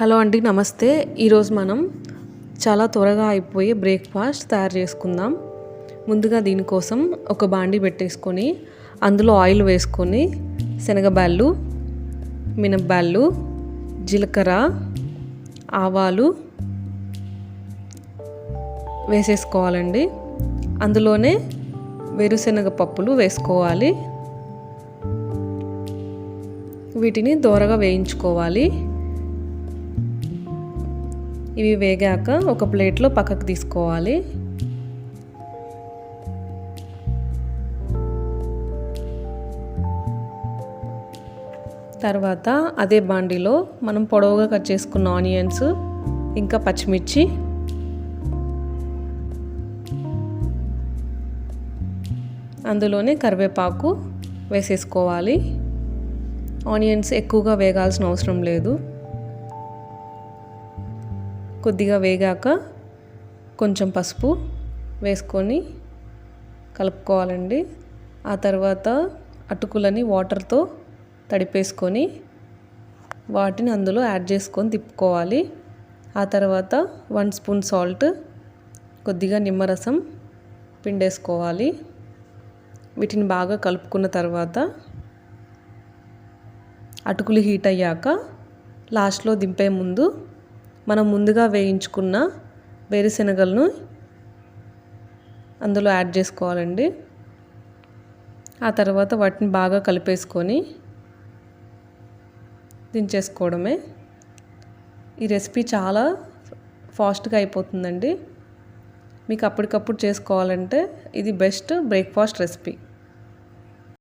Hello అండి నమస్తే. ఈరోజు మనం చాలా త్వరగా అయిపోయే బ్రేక్ఫాస్ట్ తయారు చేసుకుందాం. ముందుగా దీనికోసం ఒక బాండి పెట్టేసుకొని అందులో ఆయిల్ వేసుకొని శనగబ్యాళ్ళు మినప్బ్యాళ్ళు జీలకర్ర ఆవాలు వేసేసుకోవాలండి. అందులోనే వేరుశనగ పప్పులు వేసుకోవాలి. వీటిని దోరగా వేయించుకోవాలి. ఇవి వేగాక ఒక ప్లేట్లో పక్కకు తీసుకోవాలి. తర్వాత అదే బాండీలో మనం పొడవుగా కట్ చేసుకున్న ఆనియన్స్ ఇంకా పచ్చిమిర్చి. అందులోనే కరివేపాకు వేసేసుకోవాలి. ఆనియన్స్ ఎక్కువగా వేగాల్సిన అవసరం లేదు. కొద్దిగా వేగాక కొంచెం పసుపు వేసుకొని కలుపుకోవాలండి. ఆ తర్వాత అటుకులని వాటర్తో తడిపేసుకొని వాటిని అందులో యాడ్ చేసుకొని తిప్పుకోవాలి. ఆ తర్వాత వన్ స్పూన్ సాల్ట్ కొద్దిగా నిమ్మరసం పిండేసుకోవాలి. వీటిని బాగా కలుపుకున్న తర్వాత అటుకులు హీట్ అయ్యాక లాస్ట్లో దింపే ముందు మనం ముందుగా వేయించుకున్న వేరుశనగలను అందులో యాడ్ చేసుకోవాలండి. ఆ తర్వాత వాటిని బాగా కలిపేసుకొని దించేసుకోవడమే. ఈ రెసిపీ చాలా ఫాస్ట్గా అయిపోతుందండి. మీకు అప్పటికప్పుడు చేసుకోవాలంటే ఇది బెస్ట్ బ్రేక్ఫాస్ట్ రెసిపీ.